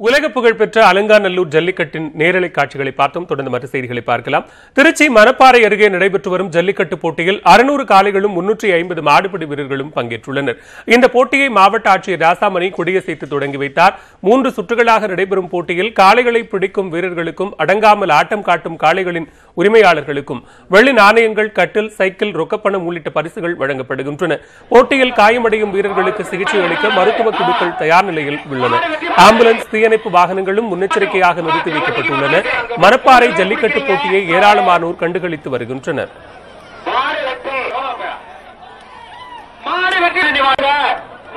உலக புகழ்பெற்ற அலங்காநல்லூர் ஜல்லிக்கட்டின் நேரலை காட்சிகளை பார்த்தோம். தொடர்ந்து மற்ற செய்திகளை பார்க்கலாம். திருச்சி மணப்பாறை அருகே நடைபெற்று வரும் ஜல்லிக்கட்டு போட்டியில் அறுநூறு காளைகளும் முன்னூற்றி ஐம்பது மாடுபிடி வீரர்களும் பங்கேற்றுள்ளனர். இந்த போட்டியை மாவட்ட ஆட்சியர் ராசாமணி கொடியசைத்து தொடங்கி வைத்தார். மூன்று சுற்றுகளாக நடைபெறும் போட்டியில் காளைகளை பிடிக்கும் வீரர்களுக்கும் அடங்காமல் ஆட்டம் காட்டும் காளைகளின் உரிமையாளர்களுக்கும் வெள்ளி நாணயங்கள் கட்டில் சைக்கிள் ரொக்கப்பணம் உள்ளிட்ட பரிசுகள் வழங்கப்படுகின்றன. போட்டியில் காயமடையும் வீரர்களுக்கு சிகிச்சை அளிக்க மருத்துவ குழுக்கள் தயார் நிலையில் உள்ளன. ஆம்புலன்ஸ் தீயணைப்பு வாகனங்களும் முன்னெச்சரிக்கையாக நிறுத்தி வைக்கப்பட்டுள்ளன. மணப்பாறை ஜல்லிக்கட்டு போட்டியை ஏராளமானோர் கண்டுகளித்து வருகின்றனர்.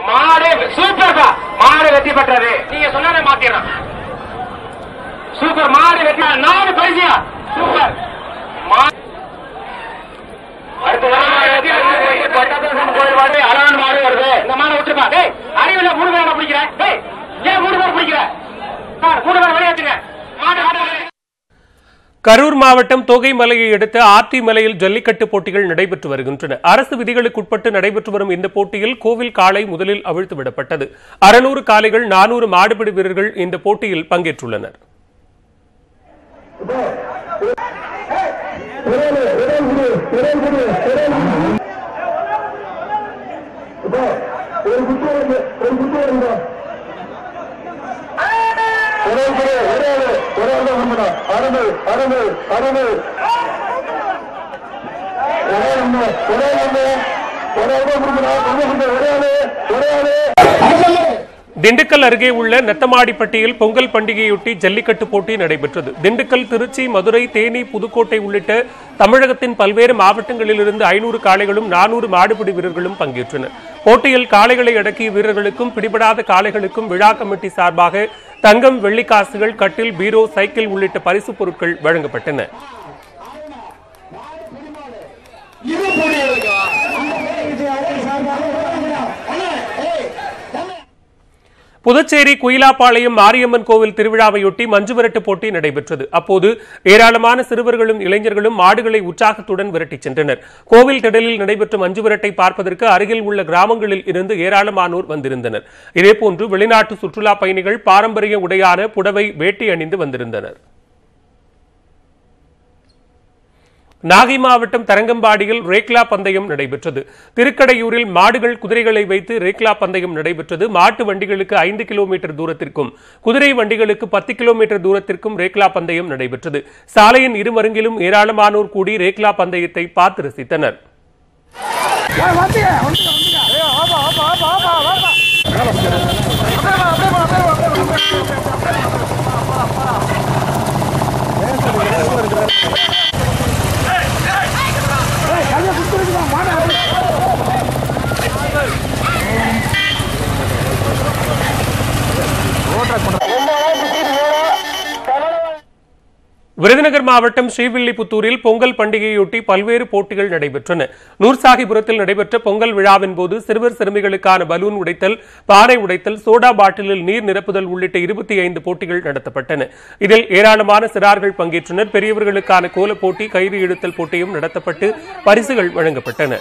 மாடு மாடு வெற்றி பெற்றது. நீங்க சூப்பர். மாடு வெற்றி நாலு பரிசியா சூப்பர். அழகான மாடு வருது இந்த மாடு விட்டுருப்பா டேய் அறிவுல மூணு பேரை டேய் ஏன் மூணு பேர் மூணு பேர் விளையாட்டுங்க மாடு கரூர் மாவட்டம் தோகைமலையை அடுத்த ஆர்டி மலையில் ஜல்லிக்கட்டு போட்டிகள் நடைபெற்று வருகின்றன. அரசு விதிகளுக்குட்பட்டு நடைபெற்று வரும் இந்த போட்டியில் கோவில் காளை முதலில் அவிழ்த்து விடப்பட்டது. அறுநூறு காளைகள் நானூறு மாடுபிடி வீரர்கள் இந்த போட்டியில் பங்கேற்றுள்ளனர். ஒரு குத்து வருங்க ஒரு குத்து வருங்க. ஒரே ஒரே ஒரே ஒரே அறுபது அறுபது அறுபது ஒரே ஒன்று ஒரே ஒன்று ஒரே ஒரே ஒரே ஒரே ஒரே திண்டுக்கல் அருகே உள்ள நெத்தமாடிப்பட்டியில் பொங்கல் பண்டிகையொட்டி ஜல்லிக்கட்டு போட்டி நடைபெற்றது. திண்டுக்கல் திருச்சி மதுரை தேனி புதுக்கோட்டை உள்ளிட்ட தமிழகத்தின் பல்வேறு மாவட்டங்களிலிருந்து ஐநூறு காளைகளும் நானூறு மாடுபிடி வீரர்களும் பங்கேற்றனர். போட்டியில் காளைகளை அடக்கிய வீரர்களுக்கும் பிடிபடாத காளைகளுக்கும் விழா கமிட்டி சார்பாக தங்கம் வெள்ளிக்காசுகள் கட்டில் பீரோ சைக்கிள் உள்ளிட்ட பரிசுப் பொருட்கள் வழங்கப்பட்டன. புதுச்சேரி குயிலாப்பாளையம் மாரியம்மன் கோவில் திருவிழாவையொட்டி மஞ்சுவிரட்டு போட்டி நடைபெற்றது. அப்போது ஏராளமான சிறுவர்களும் இளைஞர்களும் மாடுகளை உற்சாகத்துடன் விரட்டிச் சென்றனர். கோவில் திடலில் நடைபெற்ற மஞ்சுவிரட்டை பார்ப்பதற்கு அருகில் உள்ள கிராமங்களில் இருந்து ஏராளமானோர் வந்திருந்தனர். இதேபோன்று வெளிநாட்டு சுற்றுலா பயணிகள் பாரம்பரிய உடையான புடவை வேட்டி அணிந்து வந்திருந்தனர். நாகை மாவட்டம் தரங்கம்பாடியில் ரேக்லா பந்தயம் நடைபெற்றது திருக்கடையூரில் மாடுகள் குதிரைகளை வைத்து ரேக்லா பந்தயம் நடைபெற்றது மாட்டு வண்டிகளுக்கு ஐந்து கிலோமீட்டர் தூரத்திற்கும் குதிரை வண்டிகளுக்கு பத்து கிலோமீட்டர் தூரத்திற்கும் ரேக்லா பந்தயம் நடைபெற்றது சாலையின் இருமருங்கிலும் ஏராளமானோர் கூடி ரேக்லா பந்தயத்தை பார்த்து ரசித்தனர் விருதுநகர் மாவட்டம் ஸ்ரீவில்லிபுத்தூரில் பொங்கல் பண்டிகையொட்டி பல்வேறு போட்டிகள் நடைபெற்றன. நூர்சாகிபுரத்தில் நடைபெற்ற பொங்கல் விழாவின் போது சிறுவர் சிறுமிகளுக்கான பலூன் உடைத்தல் பானை உடைத்தல் சோடா பாட்டிலில் நீர் நிரப்புதல் உள்ளிட்ட இருபத்தி ஐந்து போட்டிகள் நடத்தப்பட்டன. இதில் ஏராளமான சிறார்கள் பங்கேற்றனர். பெரியவர்களுக்கான கோலப் போட்டி கயிறு இழுத்தல் போட்டியும் நடத்தப்பட்டு பரிசுகள் வழங்கப்பட்டன.